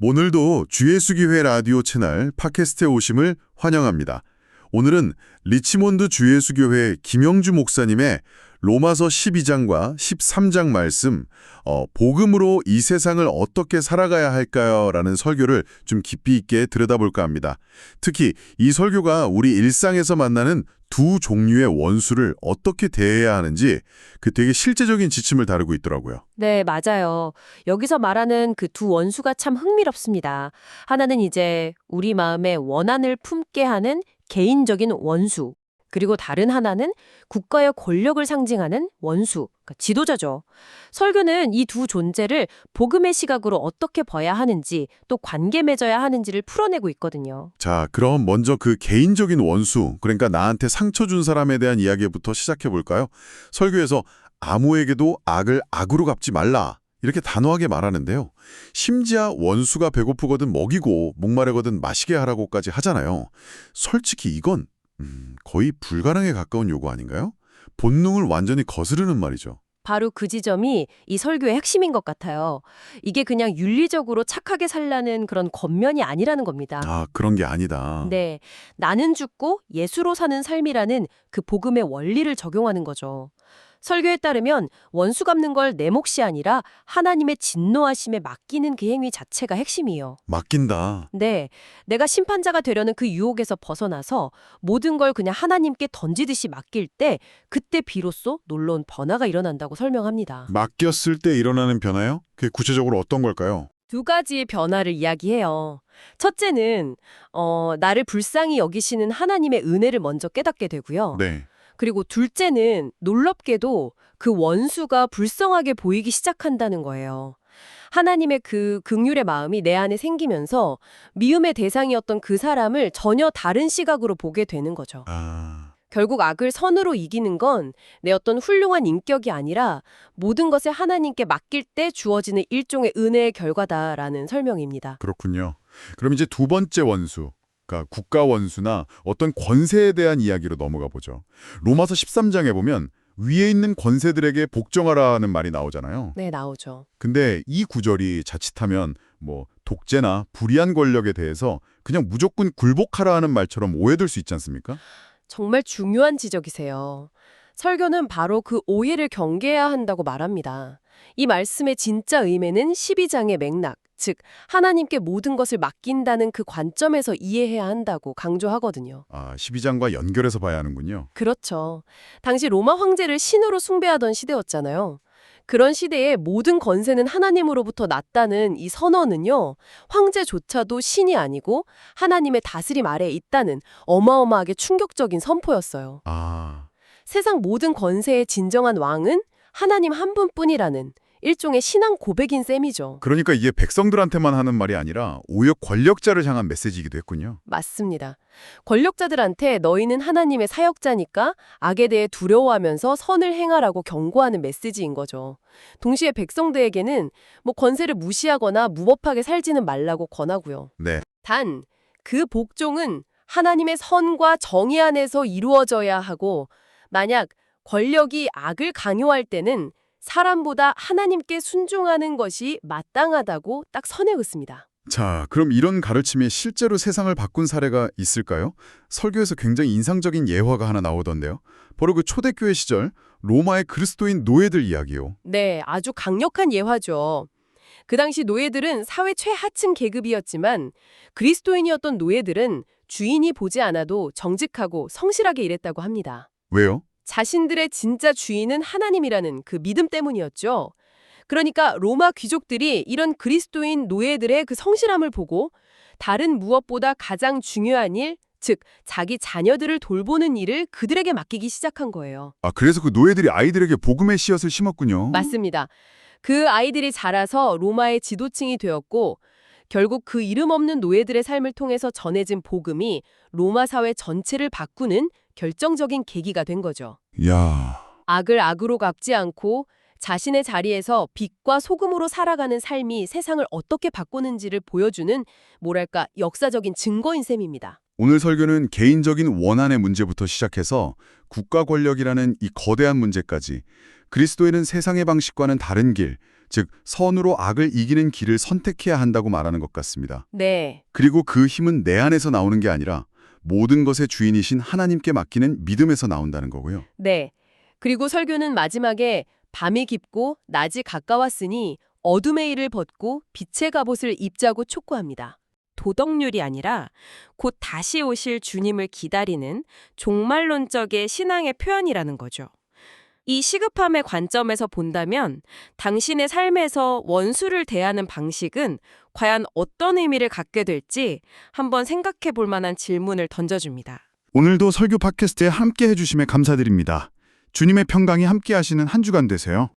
오늘도 주예수기회 라디오 채널 팟캐스트에 오심을 환영합니다. 오늘은 리치몬드 주예수교회 김영주 목사님의 로마서 12장과 13장 말씀, 어, 복음으로 이 세상을 어떻게 살아가야 할까요? 라는 설교를 좀 깊이 있게 들여다볼까 합니다. 특히 이 설교가 우리 일상에서 만나는 두 종류의 원수를 어떻게 대해야 하는지 그 되게 실제적인 지침을 다루고 있더라고요. 네, 맞아요. 여기서 말하는 그 두 원수가 참 흥미롭습니다. 하나는 이제 우리 마음에 원한을 품게 하는 개인적인 원수. 그리고 다른 하나는 국가의 권력을 상징하는 원수, 그러니까 지도자죠. 설교는 이 두 존재를 복음의 시각으로 어떻게 봐야 하는지 또 관계 맺어야 하는지를 풀어내고 있거든요. 자, 그럼 먼저 그 개인적인 원수, 그러니까 나한테 상처 준 사람에 대한 이야기부터 시작해 볼까요? 설교에서 아무에게도 악을 악으로 갚지 말라. 이렇게 단호하게 말하는데요. 심지어 원수가 배고프거든 먹이고 목마르거든 마시게 하라고까지 하잖아요. 솔직히 이건 음, 거의 불가능에 가까운 요구 아닌가요? 본능을 완전히 거스르는 말이죠. 바로 그 지점이 이 설교의 핵심인 것 같아요. 이게 그냥 윤리적으로 착하게 살라는 그런 겉면이 아니라는 겁니다. 아, 그런 게 아니다. 네, 나는 죽고 예수로 사는 삶이라는 그 복음의 원리를 적용하는 거죠. 설교에 따르면 원수 갚는 걸 내 몫이 아니라 하나님의 진노하심에 맡기는 그 행위 자체가 핵심이에요. 맡긴다. 네, 내가 심판자가 되려는 그 유혹에서 벗어나서 모든 걸 그냥 하나님께 던지듯이 맡길 때 그때 비로소 놀라운 변화가 일어난다고 설명합니다. 맡겼을 때 일어나는 변화요? 그게 구체적으로 어떤 걸까요? 두 가지의 변화를 이야기해요. 첫째는 어, 나를 불쌍히 여기시는 하나님의 은혜를 먼저 깨닫게 되고요. 네. 그리고 둘째는 놀랍게도 그 원수가 불쌍하게 보이기 시작한다는 거예요. 하나님의 그 극률의 마음이 내 안에 생기면서 미움의 대상이었던 그 사람을 전혀 다른 시각으로 보게 되는 거죠. 아, 결국 악을 선으로 이기는 건 내 어떤 훌륭한 인격이 아니라 모든 것을 하나님께 맡길 때 주어지는 일종의 은혜의 결과다라는 설명입니다. 그렇군요. 그럼 이제 두 번째 원수, 그러니까 국가 원수나 어떤 권세에 대한 이야기로 넘어가 보죠. 로마서 13장에 보면 위에 있는 권세들에게 복종하라는 말이 나오잖아요. 네, 나오죠. 근데 이 구절이 자칫하면 뭐 독재나 불의한 권력에 대해서 그냥 무조건 굴복하라 하는 말처럼 오해될 수 있지 않습니까? 정말 중요한 지적이세요. 설교는 바로 그 오해를 경계해야 한다고 말합니다. 이 말씀의 진짜 의미는 12장의 맥락, 즉 하나님께 모든 것을 맡긴다는 그 관점에서 이해해야 한다고 강조하거든요. 아, 12장과 연결해서 봐야 하는군요. 그렇죠. 당시 로마 황제를 신으로 숭배하던 시대였잖아요. 그런 시대에 모든 권세는 하나님으로부터 났다는 이 선언은요, 황제조차도 신이 아니고 하나님의 다스림 아래에 있다는 어마어마하게 충격적인 선포였어요. 아, 세상 모든 권세의 진정한 왕은 하나님 한 분뿐이라는 일종의 신앙 고백인 셈이죠. 그러니까 이게 백성들한테만 하는 말이 아니라 오히려 권력자를 향한 메시지이기도 했군요. 맞습니다. 권력자들한테 너희는 하나님의 사역자니까 악에 대해 두려워하면서 선을 행하라고 경고하는 메시지인 거죠. 동시에 백성들에게는 뭐 권세를 무시하거나 무법하게 살지는 말라고 권하고요. 네. 단, 그 복종은 하나님의 선과 정의 안에서 이루어져야 하고 만약 권력이 악을 강요할 때는 사람보다 하나님께 순종하는 것이 마땅하다고 딱 선에 긋습니다. 자, 그럼 이런 가르침이 실제로 세상을 바꾼 사례가 있을까요? 설교에서 굉장히 인상적인 예화가 하나 나오던데요. 바로 그 초대교회 시절 로마의 그리스도인 노예들 이야기요. 네, 아주 강력한 예화죠. 그 당시 노예들은 사회 최하층 계급이었지만 그리스도인이었던 노예들은 주인이 보지 않아도 정직하고 성실하게 일했다고 합니다. 왜요? 자신들의 진짜 주인은 하나님이라는 그 믿음 때문이었죠. 그러니까 로마 귀족들이 이런 그리스도인 노예들의 그 성실함을 보고 다른 무엇보다 가장 중요한 일, 즉 자기 자녀들을 돌보는 일을 그들에게 맡기기 시작한 거예요. 아, 그래서 그 노예들이 아이들에게 복음의 씨앗을 심었군요. 맞습니다. 그 아이들이 자라서 로마의 지도층이 되었고 결국 그 이름 없는 노예들의 삶을 통해서 전해진 복음이 로마 사회 전체를 바꾸는 결정적인 계기가 된 거죠. 야, 악을 악으로 갚지 않고 자신의 자리에서 빛과 소금으로 살아가는 삶이 세상을 어떻게 바꾸는지를 보여주는 뭐랄까 역사적인 증거인 셈입니다. 오늘 설교는 개인적인 원한의 문제부터 시작해서 국가 권력이라는 이 거대한 문제까지 그리스도인은 세상의 방식과는 다른 길, 즉 선으로 악을 이기는 길을 선택해야 한다고 말하는 것 같습니다. 네. 그리고 그 힘은 내 안에서 나오는 게 아니라 모든 것의 주인이신 하나님께 맡기는 믿음에서 나온다는 거고요. 네. 그리고 설교는 마지막에 밤이 깊고 낮이 가까웠으니 어둠의 일을 벗고 빛의 갑옷을 입자고 촉구합니다. 도덕률이 아니라 곧 다시 오실 주님을 기다리는 종말론적의 신앙의 표현이라는 거죠. 이 시급함의 관점에서 본다면 당신의 삶에서 원수를 대하는 방식은 과연 어떤 의미를 갖게 될지 한번 생각해 볼 만한 질문을 던져줍니다. 오늘도 설교 팟캐스트에 함께 해주심에 감사드립니다. 주님의 평강이 함께 하시는 한 주간 되세요.